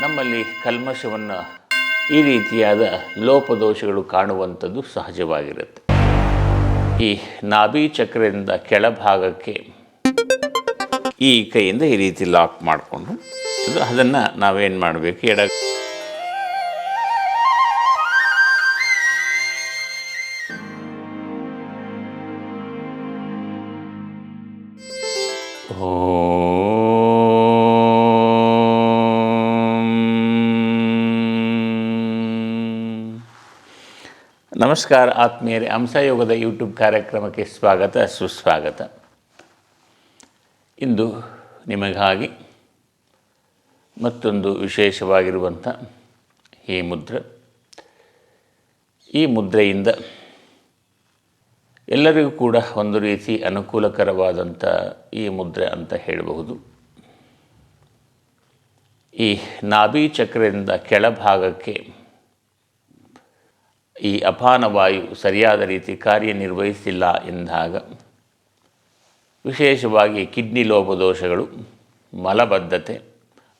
ನಮ್ಮಲ್ಲಿ ಕಲ್ಮಶವನ್ನು ಈ ರೀತಿಯಾದ ಲೋಪದೋಷಗಳು ಕಾಣುವಂಥದ್ದು ಸಹಜವಾಗಿರುತ್ತೆ ಈ ನಾಭಿ ಚಕ್ರದಿಂದ ಕೆಳಭಾಗಕ್ಕೆ ಈ ಕೈಯಿಂದ ಈ ರೀತಿ ಲಾಕ್ ಮಾಡಿಕೊಂಡು ಅದು ಅದನ್ನು ನಾವೇನು ಮಾಡಬೇಕು ಎಡ ಓಂ. ನಮಸ್ಕಾರ ಆತ್ಮೀಯರೇ, ಹಂಸಯೋಗದ ಯೂಟ್ಯೂಬ್ ಕಾರ್ಯಕ್ರಮಕ್ಕೆ ಸ್ವಾಗತ, ಸುಸ್ವಾಗತ. ಇಂದು ನಿಮಗಾಗಿ ಮತ್ತೊಂದು ವಿಶೇಷವಾಗಿರುವಂಥ ಈ ಮುದ್ರೆ. ಈ ಮುದ್ರೆಯಿಂದ ಎಲ್ಲರಿಗೂ ಕೂಡ ಒಂದು ರೀತಿ ಅನುಕೂಲಕರವಾದಂಥ ಈ ಮುದ್ರೆ ಅಂತ ಹೇಳಬಹುದು. ಈ ನಾಭಿ ಚಕ್ರದಿಂದ ಕೆಳಭಾಗಕ್ಕೆ ಈ ಅಪಾನ ವಾಯು ಸರಿಯಾದ ರೀತಿ ಕಾರ್ಯನಿರ್ವಹಿಸಿಲ್ಲ ಎಂದಾಗ ವಿಶೇಷವಾಗಿ ಕಿಡ್ನಿ ಲೋಪದೋಷಗಳು, ಮಲಬದ್ಧತೆ,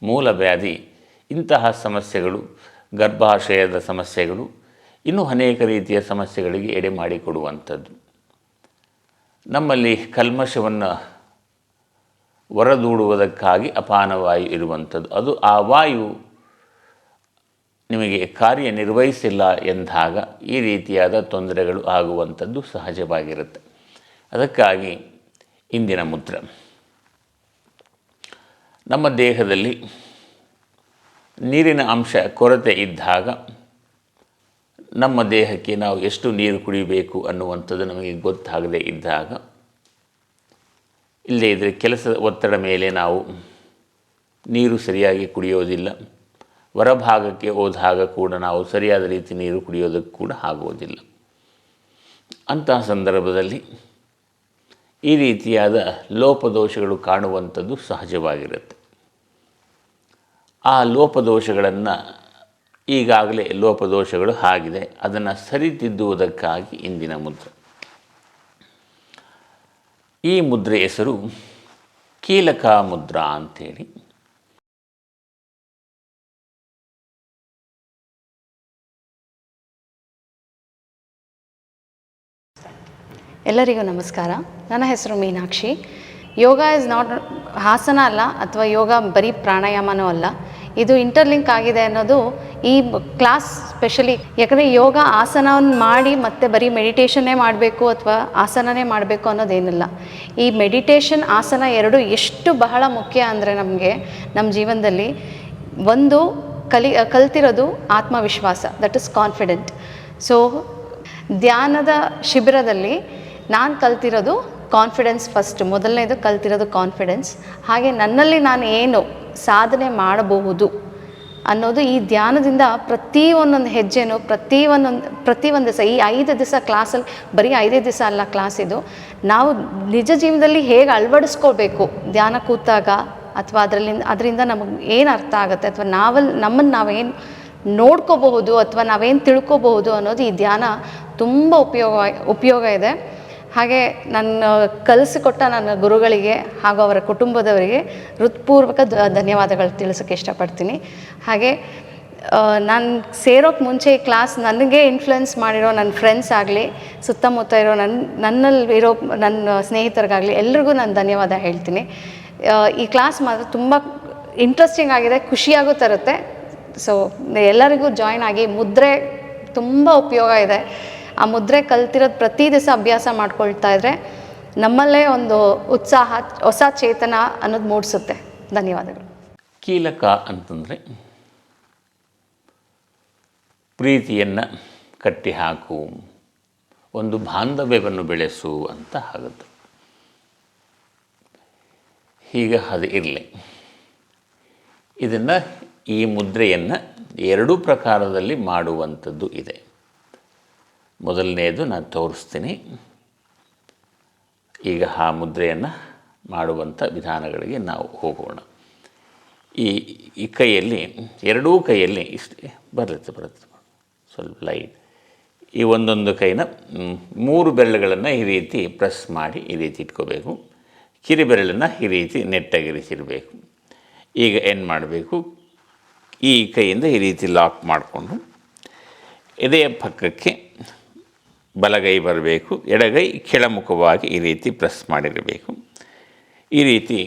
ಮೂಲವ್ಯಾಧಿ, ಇಂತಹ ಸಮಸ್ಯೆಗಳು, ಗರ್ಭಾಶಯದ ಸಮಸ್ಯೆಗಳು, ಇನ್ನೂ ಅನೇಕ ರೀತಿಯ ಸಮಸ್ಯೆಗಳಿಗೆ ಎಡೆ ಮಾಡಿಕೊಡುವಂಥದ್ದು. ನಮ್ಮಲ್ಲಿ ಕಲ್ಮಶವನ್ನು ಹೊರದೂಡುವುದಕ್ಕಾಗಿ ಅಪಾನವಾಯು ಇರುವಂಥದ್ದು. ಅದು ಆ ವಾಯು ನಿಮಗೆ ಕಾರ್ಯನಿರ್ವಹಿಸಿಲ್ಲ ಎಂದಾಗ ಈ ರೀತಿಯಾದ ತೊಂದರೆಗಳು ಆಗುವಂಥದ್ದು ಸಹಜವಾಗಿರುತ್ತೆ. ಅದಕ್ಕಾಗಿ ಇಂದಿನ ಮುದ್ರ. ನಮ್ಮ ದೇಹದಲ್ಲಿ ನೀರಿನ ಅಂಶ ಕೊರತೆ ಇದ್ದಾಗ ನಮ್ಮ ದೇಹಕ್ಕೆ ನಾವು ಎಷ್ಟು ನೀರು ಕುಡಿಬೇಕು ಅನ್ನುವಂಥದ್ದು ನಮಗೆ ಗೊತ್ತಾಗದೇ ಇದ್ದಾಗ ಇಲ್ಲದೇ ಇದ್ದರೆ ಕೆಲಸದ ಒತ್ತಡ ಮೇಲೆ ನಾವು ನೀರು ಸರಿಯಾಗಿ ಕುಡಿಯೋದಿಲ್ಲ. ಹೊರಭಾಗಕ್ಕೆ ಹೋದಾಗ ಕೂಡ ನಾವು ಸರಿಯಾದ ರೀತಿ ನೀರು ಕುಡಿಯೋದಕ್ಕೆ ಕೂಡ ಆಗುವುದಿಲ್ಲ. ಅಂತಹ ಸಂದರ್ಭದಲ್ಲಿ ಈ ರೀತಿಯಾದ ಲೋಪದೋಷಗಳು ಕಾಣುವಂಥದ್ದು ಸಹಜವಾಗಿರುತ್ತೆ. ಆ ಲೋಪದೋಷಗಳನ್ನು ಈಗಾಗಲೇ ಲೋಪದೋಷಗಳು ಆಗಿದೆ. ಅದನ್ನು ಸರಿತಿದ್ದುವುದಕ್ಕಾಗಿ ಇಂದಿನ ಮುದ್ರೆ. ಈ ಮುದ್ರೆ ಹೆಸರು ಕೀಲಕ ಮುದ್ರಾ ಅಂಥೇಳಿ ಎಲ್ಲರಿಗೂ ನಮಸ್ಕಾರ. ನನ್ನ ಹೆಸರು ಮೀನಾಕ್ಷಿ. ಯೋಗ ಇಸ್ ನಾಟ್ ಹಾಸನ ಅಲ್ಲ ಅಥವಾ ಯೋಗ ಬರೀ ಪ್ರಾಣಾಯಾಮನೂ ಅಲ್ಲ. ಇದು ಇಂಟರ್ಲಿಂಕ್ ಆಗಿದೆ ಅನ್ನೋದು ಈ ಕ್ಲಾಸ್ ಸ್ಪೆಷಲಿ ಯಾಕಂದರೆ ಯೋಗ ಆಸನವನ್ನು ಮಾಡಿ ಮತ್ತೆ ಬರೀ ಮೆಡಿಟೇಷನ್ನೇ ಮಾಡಬೇಕು ಅಥವಾ ಆಸನನೇ ಮಾಡಬೇಕು ಅನ್ನೋದೇನಿಲ್ಲ. ಈ ಮೆಡಿಟೇಷನ್ ಆಸನ ಎರಡು ಎಷ್ಟು ಬಹಳ ಮುಖ್ಯ ಅಂದರೆ ನಮಗೆ ನಮ್ಮ ಜೀವನದಲ್ಲಿ ಒಂದು ಕಲಿ, ಕಲ್ತಿರೋದು ಆತ್ಮವಿಶ್ವಾಸ ದಟ್ ಇಸ್ ಕಾನ್ಫಿಡೆಂಟ್ ಸೊ ಧ್ಯಾನದ ಶಿಬಿರದಲ್ಲಿ ನಾನು ಕಲ್ತಿರೋದು ಕಾನ್ಫಿಡೆನ್ಸ್ ಫಸ್ಟ್ ಮೊದಲನೇದು ಕಲ್ತಿರೋದು ಕಾನ್ಫಿಡೆನ್ಸ್ ಹಾಗೆ ನನ್ನಲ್ಲಿ ನಾನು ಏನು ಸಾಧನೆ ಮಾಡಬಹುದು ಅನ್ನೋದು ಈ ಧ್ಯಾನದಿಂದ ಪ್ರತಿ ಒಂದೊಂದು ಹೆಜ್ಜೆನೂ ಪ್ರತಿ ಒಂದೊಂದು ಪ್ರತಿ ಒಂದು ದಿವಸ, ಈ ಐದು ದಿವಸ ಕ್ಲಾಸಲ್ಲಿ ಬರೀ ಐದೇ ದಿವಸ ಅಲ್ಲ ಕ್ಲಾಸ್ ಇದು, ನಾವು ನಿಜ ಜೀವನದಲ್ಲಿ ಹೇಗೆ ಅಳವಡಿಸ್ಕೋಬೇಕು? ಧ್ಯಾನ ಕೂತಾಗ ಅಥವಾ ಅದರಲ್ಲಿ ಅದರಿಂದ ನಮಗೆ ಏನು ಅರ್ಥ ಆಗುತ್ತೆ? ಅಥವಾ ನಾವಲ್ಲಿ ನಮ್ಮನ್ನು ನಾವೇನು ನೋಡ್ಕೋಬಹುದು ಅಥವಾ ನಾವೇನು ತಿಳ್ಕೊಬಹುದು ಅನ್ನೋದು ಈ ಧ್ಯಾನ ತುಂಬ ಉಪಯೋಗ ಉಪಯೋಗ ಇದೆ. ಹಾಗೆ ನನ್ನ ಕಲಿಸಿಕೊಟ್ಟ ನನ್ನ ಗುರುಗಳಿಗೆ ಹಾಗೂ ಅವರ ಕುಟುಂಬದವರಿಗೆ ಹೃತ್ಪೂರ್ವಕ ಧನ್ಯವಾದಗಳು ತಿಳಿಸೋಕ್ಕೆ ಇಷ್ಟಪಡ್ತೀನಿ. ಹಾಗೆ ನಾನು ಸೇರೋಕ್ಕೆ ಮುಂಚೆ ಈ ಕ್ಲಾಸ್ ನನಗೆ ಇನ್ಫ್ಲುಯೆನ್ಸ್ ಮಾಡಿರೋ ನನ್ನ ಫ್ರೆಂಡ್ಸ್ ಆಗಲಿ, ಸುತ್ತಮುತ್ತ ಇರೋ ನನ್ನ ನನ್ನಲ್ಲಿ ಇರೋ ನನ್ನ ಸ್ನೇಹಿತರಿಗಾಗಲಿ ಎಲ್ರಿಗೂ ನಾನು ಧನ್ಯವಾದ ಹೇಳ್ತೀನಿ. ಈ ಕ್ಲಾಸ್ ಮಾತ್ರ ತುಂಬ ಇಂಟ್ರೆಸ್ಟಿಂಗ್ ಆಗಿದೆ, ಖುಷಿಯಾಗೂ ತರುತ್ತೆ. ಸೊ ಎಲ್ಲರಿಗೂ ಜಾಯ್ನ್ ಆಗಿ ಮುದ್ರೆ ತುಂಬ ಉಪಯೋಗ ಇದೆ. ಆ ಮುದ್ರೆ ಕಲ್ತಿರೋದು ಪ್ರತಿ ದಿವಸ ಅಭ್ಯಾಸ ಮಾಡ್ಕೊಳ್ತಾ ಇದ್ರೆ ನಮ್ಮಲ್ಲೇ ಒಂದು ಉತ್ಸಾಹ, ಹೊಸ ಚೇತನ ಅನ್ನೋದು ಮೂಡಿಸುತ್ತೆ. ಧನ್ಯವಾದಗಳು. ಕೀಲಕ ಅಂತಂದರೆ ಪ್ರೀತಿಯನ್ನು ಕಟ್ಟಿಹಾಕು ಒಂದು ಬಾಂಧವ್ಯವನ್ನು ಬೆಳೆಸು ಅಂತ ಆಗುತ್ತೆ. ಈಗ ಅದು ಇರಲಿ. ಇದನ್ನು ಈ ಮುದ್ರೆಯನ್ನು ಎರಡೂ ಪ್ರಕಾರದಲ್ಲಿ ಮಾಡುವಂಥದ್ದು ಇದೆ. ಮೊದಲನೆಯದು ನಾನು ತೋರಿಸ್ತೀನಿ. ಈಗ ಆ ಮುದ್ರೆಯನ್ನು ಮಾಡುವಂಥ ವಿಧಾನಗಳಿಗೆ ನಾವು ಹೋಗೋಣ. ಈ ಈ ಕೈಯಲ್ಲಿ, ಎರಡೂ ಕೈಯಲ್ಲಿ ಇಷ್ಟೇ ಬರುತ್ತೆ ಬರುತ್ತೆ ಸ್ವಲ್ಪ ಲೈಟ್. ಈ ಒಂದೊಂದು ಕೈನ ಮೂರು ಬೆರಳುಗಳನ್ನು ಈ ರೀತಿ ಪ್ರೆಸ್ ಮಾಡಿ ಈ ರೀತಿ ಇಟ್ಕೋಬೇಕು. ಕಿರಿಬೆರಳನ್ನು ಈ ರೀತಿ ನೆಟ್ಟಾಗಿರಿಸಿರಬೇಕು. ಈಗ ಏನು ಮಾಡಬೇಕು? ಈ ಕೈಯಿಂದ ಈ ರೀತಿ ಲಾಕ್ ಮಾಡಿಕೊಂಡು ಎದೆಯ ಪಕ್ಕಕ್ಕೆ ಬಲಗೈ ಬರಬೇಕು, ಎಡಗೈ ಕೆಳಮುಖವಾಗಿ ಈ ರೀತಿ ಪ್ರೆಸ್ ಮಾಡಿರಬೇಕು. ಈ ರೀತಿ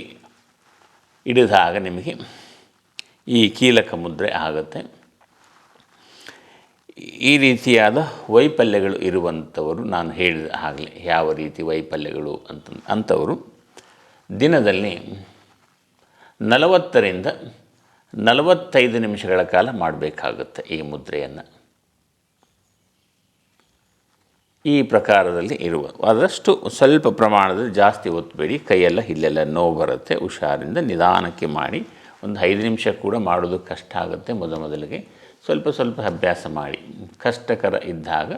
ಹಿಡಿದಾಗ ನಿಮಗೆ ಈ ಕೀಲಕ ಮುದ್ರೆ ಆಗುತ್ತೆ. ಈ ರೀತಿಯಾದ ವೈಫಲ್ಯಗಳು ಇರುವಂಥವರು, ನಾನು ಹೇಳಿದ ಆಗಲೇ ಯಾವ ರೀತಿ ವೈಫಲ್ಯಗಳು ಅಂತ, ಅಂಥವರು ದಿನದಲ್ಲಿ ನಲವತ್ತರಿಂದ ನಲವತ್ತೈದು ನಿಮಿಷಗಳ ಕಾಲ ಮಾಡಬೇಕಾಗುತ್ತೆ ಈ ಮುದ್ರೆಯನ್ನು. ಈ ಪ್ರಕಾರದಲ್ಲಿ ಇರುವ. ಆದಷ್ಟು ಸ್ವಲ್ಪ ಪ್ರಮಾಣದಲ್ಲಿ ಜಾಸ್ತಿ ಒತ್ತಬೇಡಿ ಕೈಯೆಲ್ಲ ಇಲ್ಲೆಲ್ಲ ನೋವು ಬರುತ್ತೆ. ಹುಷಾರಿಂದ ನಿಧಾನಕ್ಕೆ ಮಾಡಿ. ಒಂದು ಐದು ನಿಮಿಷ ಕೂಡ ಮಾಡೋದು ಕಷ್ಟ ಆಗುತ್ತೆ ಮೊದ ಮೊದಲಿಗೆ. ಸ್ವಲ್ಪ ಸ್ವಲ್ಪ ಅಭ್ಯಾಸ ಮಾಡಿ. ಕಷ್ಟಕರ ಇದ್ದಾಗ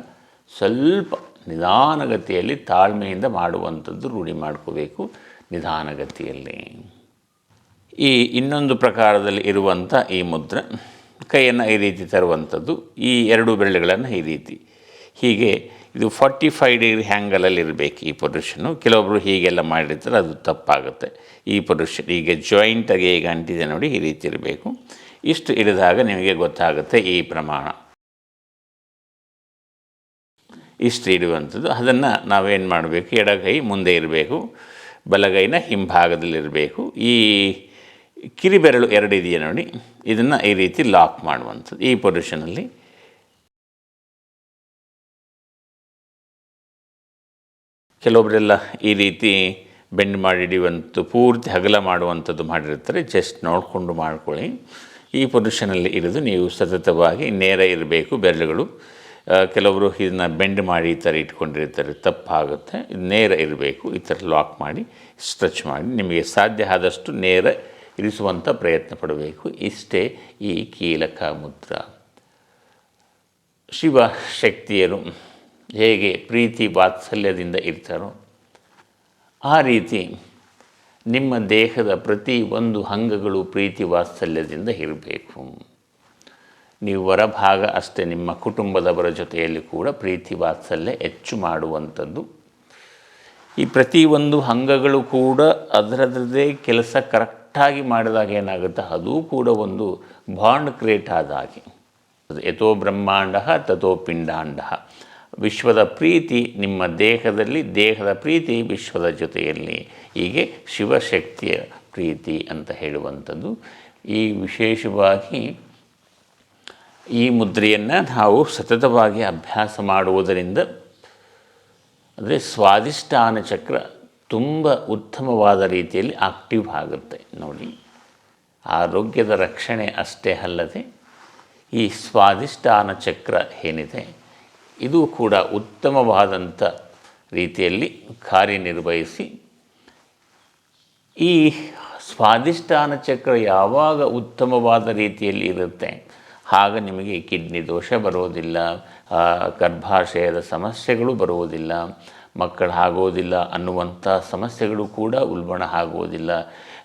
ಸ್ವಲ್ಪ ನಿಧಾನಗತಿಯಲ್ಲಿ ತಾಳ್ಮೆಯಿಂದ ಮಾಡುವಂಥದ್ದು ರೂಢಿ ಮಾಡ್ಕೋಬೇಕು ನಿಧಾನಗತಿಯಲ್ಲಿ. ಈ ಇನ್ನೊಂದು ಪ್ರಕಾರದಲ್ಲಿ ಇರುವಂಥ ಈ ಮುದ್ರೆ, ಕೈಯನ್ನು ಈ ರೀತಿ ತರುವಂಥದ್ದು, ಈ ಎರಡು ಬೆರಳುಗಳನ್ನು ಈ ರೀತಿ. ಹೀಗೆ ಇದು ಫಾರ್ಟಿ ಫೈವ್ ಡಿಗ್ರಿ ಹ್ಯಾಂಗಲಲ್ಲಿ ಇರಬೇಕು ಈ ಪೊಸಿಷನ್ನು ಕೆಲವೊಬ್ಬರು ಹೀಗೆಲ್ಲ ಮಾಡಿರ್ತಾರೆ, ಅದು ತಪ್ಪಾಗುತ್ತೆ. ಈ ಪೊಸಿಷನ್ ಈಗ ಜಾಯಿಂಟಾಗಿ ಈಗ ಅಂಟಿದೆ ನೋಡಿ ಈ ರೀತಿ ಇರಬೇಕು. ಇಷ್ಟು ಹಿಡಿದಾಗ ನಿಮಗೆ ಗೊತ್ತಾಗುತ್ತೆ ಈ ಪ್ರಮಾಣ. ಇಷ್ಟು ಇಡುವಂಥದ್ದು ಅದನ್ನು ನಾವೇನು ಮಾಡಬೇಕು? ಎಡಗೈ ಮುಂದೆ ಇರಬೇಕು. ಬಲಗೈನ ಹಿಂಭಾಗದಲ್ಲಿರಬೇಕು ಈ ಕಿರಿಬೆರಳು ಎರಡಿದೆಯಾ ನೋಡಿ? ಇದನ್ನು ಈ ರೀತಿ ಲಾಕ್ ಮಾಡುವಂಥದ್ದು. ಈ ಪೊಸಿಷನಲ್ಲಿ ಕೆಲವೊಬ್ಬರೆಲ್ಲ ಈ ರೀತಿ ಬೆಂಡ್ ಮಾಡಿ ಹಿಡಿಯುವಂಥ ಪೂರ್ತಿ ಹಗಲ ಮಾಡುವಂಥದ್ದು ಮಾಡಿರ್ತಾರೆ. ಜಸ್ಟ್ ನೋಡಿಕೊಂಡು ಮಾಡ್ಕೊಳ್ಳಿ. ಈ ಪೊಸಿಷನಲ್ಲಿ ಇರೋದು ನೀವು ಸತತವಾಗಿ ನೇರ ಇರಬೇಕು, ಬೆರಳುಗಳು. ಕೆಲವರು ಇದನ್ನ ಬೆಂಡ್ ಮಾಡಿ ಈ ಥರ ಇಟ್ಕೊಂಡಿರ್ತಾರೆ, ತಪ್ಪಾಗುತ್ತೆ. ನೇರ ಇರಬೇಕು, ಈ ಥರ ಲಾಕ್ ಮಾಡಿ, ಸ್ಟ್ರೆಚ್ ಮಾಡಿ. ನಿಮಗೆ ಸಾಧ್ಯ ಆದಷ್ಟು ನೇರ ಇರಿಸುವಂಥ ಪ್ರಯತ್ನ ಪಡಬೇಕು. ಇಷ್ಟೇ ಈ ಕೀಲಕ ಮುದ್ರ ಶಿವ ಶಕ್ತಿಯರು. ಹೇಗೆ ಪ್ರೀತಿ ವಾತ್ಸಲ್ಯದಿಂದ ಇರ್ತಾರೋ ಆ ರೀತಿ ನಿಮ್ಮ ದೇಹದ ಪ್ರತಿ ಒಂದು ಅಂಗಗಳು ಪ್ರೀತಿ ವಾತ್ಸಲ್ಯದಿಂದ ಇರಬೇಕು. ನೀವು ಹೊರಭಾಗ ಅಷ್ಟೇ ನಿಮ್ಮ ಕುಟುಂಬದವರ ಜೊತೆಯಲ್ಲಿ ಕೂಡ ಪ್ರೀತಿ ವಾತ್ಸಲ್ಯ ಹೆಚ್ಚು ಮಾಡುವಂಥದ್ದು. ಈ ಪ್ರತಿಯೊಂದು ಅಂಗಗಳು ಕೂಡ ಅದರದ್ರದ್ದೇ ಕೆಲಸ ಕರೆಕ್ಟಾಗಿ ಮಾಡಿದಾಗ ಏನಾಗುತ್ತೆ? ಅದು ಕೂಡ ಒಂದು ಬಾಂಡ್ ಕ್ರಿಯೇಟ್ ಆದ ಹಾಗೆ. ಯಥೋ ಬ್ರಹ್ಮಾಂಡ ತಥೋ ಪಿಂಡಾಂಡ. ವಿಶ್ವದ ಪ್ರೀತಿ ನಿಮ್ಮ ದೇಹದಲ್ಲಿ, ದೇಹದ ಪ್ರೀತಿ ವಿಶ್ವದ ಜೊತೆಯಲ್ಲಿ. ಹೀಗೆ ಶಿವಶಕ್ತಿಯ ಪ್ರೀತಿ ಅಂತ ಹೇಳುವಂಥದ್ದು. ಈ ವಿಶೇಷವಾಗಿ ಈ ಮುದ್ರೆಯನ್ನು ನಾವು ಸತತವಾಗಿ ಅಭ್ಯಾಸ ಮಾಡುವುದರಿಂದ ಅಂದರೆ ಸ್ವಾದಿಷ್ಟಾನ ಚಕ್ರ ತುಂಬ ಉತ್ತಮವಾದ ರೀತಿಯಲ್ಲಿ ಆಕ್ಟಿವ್ ಆಗುತ್ತೆ ನೋಡಿ. ಆರೋಗ್ಯದ ರಕ್ಷಣೆ ಅಷ್ಟೇ ಅಲ್ಲದೆ ಈ ಸ್ವಾದಿಷ್ಟಾನ ಚಕ್ರ ಏನಿದೆ? ಇದು ಕೂಡ ಉತ್ತಮವಾದಂಥ ರೀತಿಯಲ್ಲಿ ಕಾರ್ಯನಿರ್ವಹಿಸಿ ಈ ಸ್ವಾದಿಷ್ಟಾನ ಚಕ್ರ ಯಾವಾಗ ಉತ್ತಮವಾದ ರೀತಿಯಲ್ಲಿ ಇರುತ್ತೆ? ಆಗ ನಿಮಗೆ ಕಿಡ್ನಿ ದೋಷ ಬರೋದಿಲ್ಲ ಗರ್ಭಾಶಯದ ಸಮಸ್ಯೆಗಳು ಬರುವುದಿಲ್ಲ ಮಕ್ಕಳು ಆಗೋದಿಲ್ಲ ಅನ್ನುವಂಥ ಸಮಸ್ಯೆಗಳು ಕೂಡ ಉಲ್ಬಣ ಆಗುವುದಿಲ್ಲ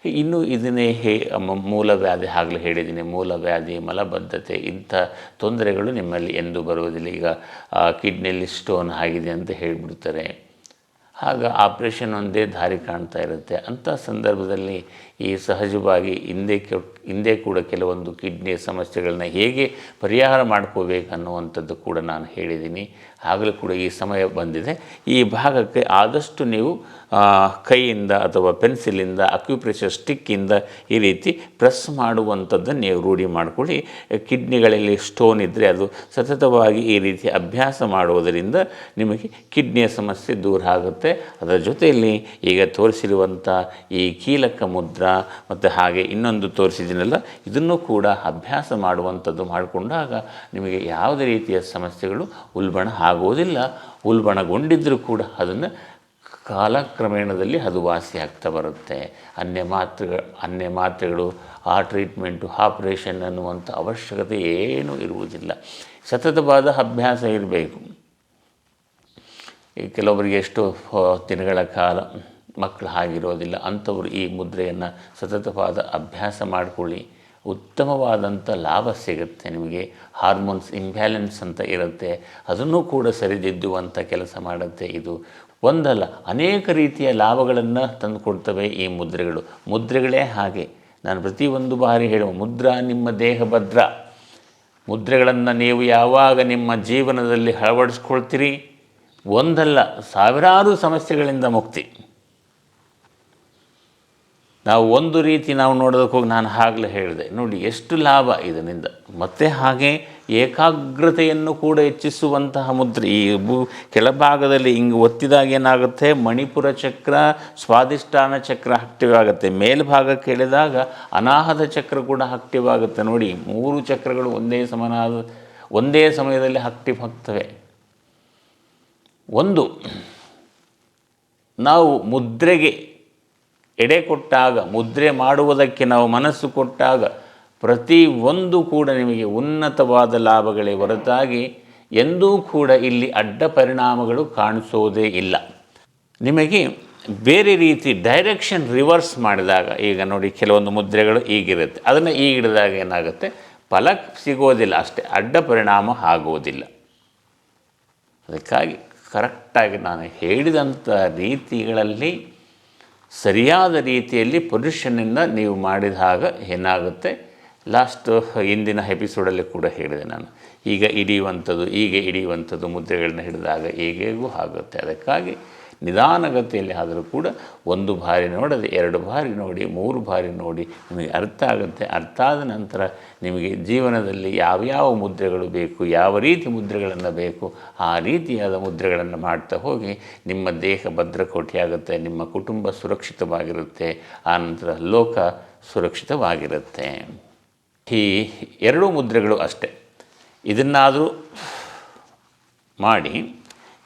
ಇನ್ನು ಇದನ್ನೇ ಹೇ ಮೂಲ ವ್ಯಾಧಿ ಆಗಲೇ ಹೇಳಿದ್ದೀನಿ. ಮೂಲವ್ಯಾಧಿ, ಮಲಬದ್ಧತೆ ಇಂಥ ತೊಂದರೆಗಳು ನಿಮ್ಮಲ್ಲಿ ಎಂದೂ ಬರುವುದಿಲ್ಲ. ಈಗ ಕಿಡ್ನಿಯಲ್ಲಿ ಸ್ಟೋನ್ ಆಗಿದೆ ಅಂತ ಹೇಳಿಬಿಡ್ತಾರೆ. ಆಗ ಆಪ್ರೇಷನ್ ಒಂದೇ ದಾರಿ ಕಾಣ್ತಾ ಇರುತ್ತೆ. ಅಂಥ ಸಂದರ್ಭದಲ್ಲಿ ಈ ಸಹಜವಾಗಿ ಹಿಂದೆ ಹಿಂದೆ ಕೂಡ ಕೆಲವೊಂದು ಕಿಡ್ನಿ ಸಮಸ್ಯೆಗಳನ್ನ ಹೇಗೆ ಪರಿಹಾರ ಮಾಡ್ಕೋಬೇಕು ಅನ್ನುವಂಥದ್ದು ಕೂಡ ನಾನು ಹೇಳಿದ್ದೀನಿ. ಆಗಲೂ ಕೂಡ ಈ ಸಮಯ ಬಂದಿದೆ. ಈ ಭಾಗಕ್ಕೆ ಆದಷ್ಟು ನೀವು ಕೈಯಿಂದ ಅಥವಾ ಪೆನ್ಸಿಲಿಂದ, ಅಕ್ಯುಪ್ರೆಷರ್ ಸ್ಟಿಕ್ಕಿಂದ ಈ ರೀತಿ ಪ್ರೆಸ್ ಮಾಡುವಂಥದ್ದನ್ನು ನೀವು ರೂಢಿ ಮಾಡಿಕೊಳ್ಳಿ. ಕಿಡ್ನಿಗಳಲ್ಲಿ ಸ್ಟೋನ್ ಇದ್ದರೆ ಅದು ಸತತವಾಗಿ ಈ ರೀತಿ ಅಭ್ಯಾಸ ಮಾಡುವುದರಿಂದ ನಿಮಗೆ ಕಿಡ್ನಿಯ ಸಮಸ್ಯೆ ದೂರ ಆಗುತ್ತೆ. ಅದರ ಜೊತೆಯಲ್ಲಿ ಈಗ ತೋರಿಸಿರುವಂಥ ಈ ಕೀಲಕ ಮುದ್ರಾ ಮತ್ತು ಹಾಗೆ ಇನ್ನೊಂದು ತೋರಿಸಿದ್ದೀನಲ್ಲ, ಇದನ್ನು ಕೂಡ ಅಭ್ಯಾಸ ಮಾಡುವಂಥದ್ದು ಮಾಡಿಕೊಂಡಾಗ ನಿಮಗೆ ಯಾವುದೇ ರೀತಿಯ ಸಮಸ್ಯೆಗಳು ಉಲ್ಬಣ ಆಗುವುದಿಲ್ಲ. ಉಲ್ಬಣಗೊಂಡಿದ್ದರೂ ಕೂಡ ಅದನ್ನು ಕಾಲಕ್ರಮೇಣದಲ್ಲಿ ಅದು ವಾಸಿಯಾಗ್ತಾ ಬರುತ್ತೆ. ಅನ್ಯ ಮಾತ್ರೆಗಳು ಅನ್ಯ ಮಾತ್ರೆಗಳು, ಆ ಟ್ರೀಟ್ಮೆಂಟು, ಆಪ್ರೇಷನ್ ಅನ್ನುವಂಥ ಅವಶ್ಯಕತೆ ಏನೂ ಇರುವುದಿಲ್ಲ. ಸತತವಾದ ಅಭ್ಯಾಸ ಇರಬೇಕು. ಕೆಲವೊಬ್ಬರಿಗೆ ಎಷ್ಟೋ ದಿನಗಳ ಕಾಲ ಮಕ್ಕಳು ಹಾಗಿರೋದಿಲ್ಲ. ಅಂಥವರು ಈ ಮುದ್ರೆಯನ್ನು ಸತತವಾದ ಅಭ್ಯಾಸ ಮಾಡಿಕೊಳ್ಳಿ. ಉತ್ತಮವಾದಂಥ ಲಾಭ ಸಿಗುತ್ತೆ ನಿಮಗೆ. ಹಾರ್ಮೋನ್ಸ್ ಇಂಬ್ಯಾಲೆನ್ಸ್ ಅಂತ ಇರುತ್ತೆ. ಅದನ್ನು ಕೂಡ ಸರಿದಿದ್ದುವಂಥ ಕೆಲಸ ಮಾಡುತ್ತೆ ಇದು. ಒಂದಲ್ಲ, ಅನೇಕ ರೀತಿಯ ಲಾಭಗಳನ್ನು ತಂದುಕೊಡ್ತವೆ ಈ ಮುದ್ರೆಗಳು. ಮುದ್ರೆಗಳೇ ಹಾಗೆ. ನಾನು ಪ್ರತಿಯೊಂದು ಬಾರಿ ಹೇಳುವ ಮುದ್ರಾ ನಿಮ್ಮ ದೇಹ ಭದ್ರ. ಮುದ್ರೆಗಳನ್ನು ನೀವು ಯಾವಾಗ ನಿಮ್ಮ ಜೀವನದಲ್ಲಿ ಅಳವಡಿಸ್ಕೊಳ್ತೀರಿ? ಒಂದಲ್ಲ, ಸಾವಿರಾರು ಸಮಸ್ಯೆಗಳಿಂದ ಮುಕ್ತಿ. ನಾವು ಒಂದು ರೀತಿ ನಾವು ನೋಡೋದಕ್ಕೆ ಹೋಗಿ ನಾನು ಆಗಲೇ ಹೇಳಿದೆ. ನೋಡಿ, ಎಷ್ಟು ಲಾಭ ಇದರಿಂದ. ಮತ್ತು ಹಾಗೆ ಏಕಾಗ್ರತೆಯನ್ನು ಕೂಡ ಹೆಚ್ಚಿಸುವಂತಹ ಮುದ್ರೆ. ಈ ಭೂ ಕೆಳಭಾಗದಲ್ಲಿ ಹಿಂಗೆ ಒತ್ತಿದಾಗ ಏನಾಗುತ್ತೆ? ಮಣಿಪುರ ಚಕ್ರ ಸ್ವಾದಿಷ್ಠಾನ ಚಕ್ರ ಆಕ್ಟಿವ್ ಆಗುತ್ತೆ. ಮೇಲ್ಭಾಗಕ್ಕೆ ಎಳೆದಾಗ ಅನಾಹತ ಚಕ್ರ ಕೂಡ ಆಕ್ಟಿವ್ ಆಗುತ್ತೆ. ನೋಡಿ, ಮೂರು ಚಕ್ರಗಳು ಒಂದೇ ಸಮನಾದ, ಒಂದೇ ಸಮಯದಲ್ಲಿ ಆಕ್ಟಿವ್ ಆಗ್ತವೆ. ಒಂದು, ನಾವು ಮುದ್ರೆಗೆ ಎಡೆ ಕೊಟ್ಟಾಗ, ಮುದ್ರೆ ಮಾಡುವುದಕ್ಕೆ ನಾವು ಮನಸ್ಸು ಕೊಟ್ಟಾಗ ಪ್ರತಿ ಒಂದು ಕೂಡ ನಿಮಗೆ ಉನ್ನತವಾದ ಲಾಭಗಳೇ ಹೊರತಾಗಿ ಎಂದೂ ಕೂಡ ಇಲ್ಲಿ ಅಡ್ಡ ಪರಿಣಾಮಗಳು ಕಾಣಿಸೋದೇ ಇಲ್ಲ. ನಿಮಗೆ ಬೇರೆ ರೀತಿ ಡೈರೆಕ್ಷನ್ ರಿವರ್ಸ್ ಮಾಡಿದಾಗ, ಈಗ ನೋಡಿ ಕೆಲವೊಂದು ಮುದ್ರೆಗಳು ಈಗಿರುತ್ತೆ. ಅದನ್ನು ಈಗ ಹಿಡಿದಾಗ ಏನಾಗುತ್ತೆ? ಫಲ ಸಿಗೋದಿಲ್ಲ ಅಷ್ಟೇ, ಅಡ್ಡ ಪರಿಣಾಮ ಆಗುವುದಿಲ್ಲ ಅದಕ್ಕಾಗಿ ಕರೆಕ್ಟಾಗಿ ನಾನು ಹೇಳಿದಂಥ ರೀತಿಗಳಲ್ಲಿ ಸರಿಯಾದ ರೀತಿಯಲ್ಲಿ ಪೊಲ್ಯೂಷನ್ನಿಂದ ನೀವು ಮಾಡಿದಾಗ ಏನಾಗುತ್ತೆ? ಲಾಸ್ಟ್ ಇಂದಿನ ಎಪಿಸೋಡಲ್ಲಿ ಕೂಡ ಹೇಳಿದೆ ನಾನು. ಈಗ ಹಿಡಿಯುವಂಥದ್ದು ಈಗ ಹಿಡಿಯುವಂಥದ್ದು ಮುದ್ರೆಗಳನ್ನ ಹಿಡಿದಾಗ ಹೀಗೆಗೂ ಆಗುತ್ತೆ. ಅದಕ್ಕಾಗಿ ನಿಧಾನಗತಿಯಲ್ಲಿ ಆದರೂ ಕೂಡ ಒಂದು ಬಾರಿ ನೋಡದೆ ಎರಡು ಬಾರಿ ನೋಡಿ, ಮೂರು ಬಾರಿ ನೋಡಿ ನಿಮಗೆ ಅರ್ಥ ಆಗುತ್ತೆ. ಅರ್ಥ ಆದ ನಂತರ ನಿಮಗೆ ಜೀವನದಲ್ಲಿ ಯಾವ್ಯಾವ ಮುದ್ರೆಗಳು ಬೇಕು, ಯಾವ ರೀತಿ ಮುದ್ರೆಗಳನ್ನು ಬೇಕು, ಆ ರೀತಿಯಾದ ಮುದ್ರೆಗಳನ್ನು ಮಾಡ್ತಾ ಹೋಗಿ ನಿಮ್ಮ ದೇಹ ಭದ್ರಕೋಟಿಯಾಗುತ್ತೆ, ನಿಮ್ಮ ಕುಟುಂಬ ಸುರಕ್ಷಿತವಾಗಿರುತ್ತೆ ಆನಂತರ ಲೋಕ ಸುರಕ್ಷಿತವಾಗಿರುತ್ತೆ. ಈ ಎರಡೂ ಮುದ್ರೆಗಳು ಅಷ್ಟೇ. ಇದನ್ನಾದರೂ ಮಾಡಿ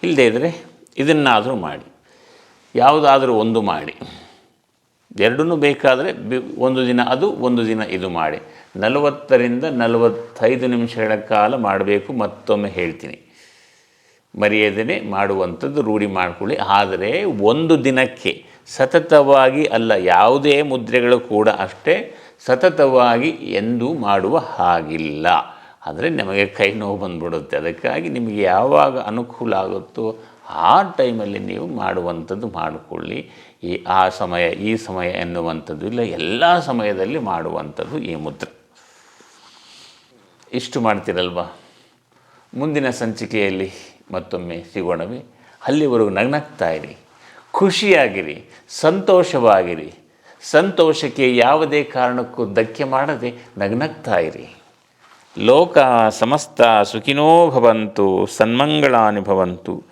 ಇಲ್ಲದೇ ಇದ್ದರೆ ಇದನ್ನಾದರೂ ಮಾಡಿ, ಯಾವುದಾದರೂ ಒಂದು ಮಾಡಿ. ಎರಡನ್ನೂ ಬೇಕಾದರೆ ಬಿ- ಒಂದು ದಿನ ಅದು, ಒಂದು ದಿನ ಇದು ಮಾಡಿ. ನಲವತ್ತರಿಂದ ನಲವತ್ತೈದು ನಿಮಿಷಗಳ ಕಾಲ ಮಾಡಬೇಕು, ಮತ್ತೊಮ್ಮೆ ಹೇಳ್ತೀನಿ. ಮರೆಯದೇ ಮಾಡುವಂಥದ್ದು ರೂಢಿ ಮಾಡಿಕೊಳ್ಳಿ. ಆದರೆ ಒಂದು ದಿನಕ್ಕೆ ಸತತವಾಗಿ ಅಲ್ಲ, ಯಾವುದೇ ಮುದ್ರೆಗಳು ಕೂಡ ಅಷ್ಟೇ ಸತತವಾಗಿ ಎಂದೂ ಮಾಡುವ ಹಾಗಿಲ್ಲ. ಆದರೆ ನಮಗೆ ಕೈ ನೋವು ಬಂದ್ಬಿಡುತ್ತೆ. ಅದಕ್ಕಾಗಿ ನಿಮಗೆ ಯಾವಾಗ ಅನುಕೂಲ ಆಗುತ್ತೋ ಆ ಟೈಮಲ್ಲಿ ನೀವು ಮಾಡುವಂಥದ್ದು ಮಾಡಿಕೊಳ್ಳಿ. ಈ ಆ ಸಮಯ, ಈ ಸಮಯ ಎನ್ನುವಂಥದ್ದು ಇಲ್ಲ, ಎಲ್ಲ ಸಮಯದಲ್ಲಿ ಮಾಡುವಂಥದ್ದು ಈ ಮುದ್ರೆ. ಇಷ್ಟು ಮಾಡ್ತೀರಲ್ವ? ಮುಂದಿನ ಸಂಚಿಕೆಯಲ್ಲಿ ಮತ್ತೊಮ್ಮೆ ಸಿಗೋಣವೇ. ಅಲ್ಲಿವರೆಗೂ ನಗ್ನಗ್ತಾ ಇರಿ. ಖುಷಿಯಾಗಿರಿ, ಸಂತೋಷವಾಗಿರಿ. ಸಂತೋಷಕ್ಕೆ ಯಾವುದೇ ಕಾರಣಕ್ಕೂ ಧಕ್ಕೆ ಮಾಡದೆ ನಗ್ನಗ್ತಾ ಇರಿ. ಲೋಕ ಸಮಸ್ತ ಸುಖಿನೋ ಭವಂತು ಸನ್ಮಂಗಳಾನಿ ಭವಂತು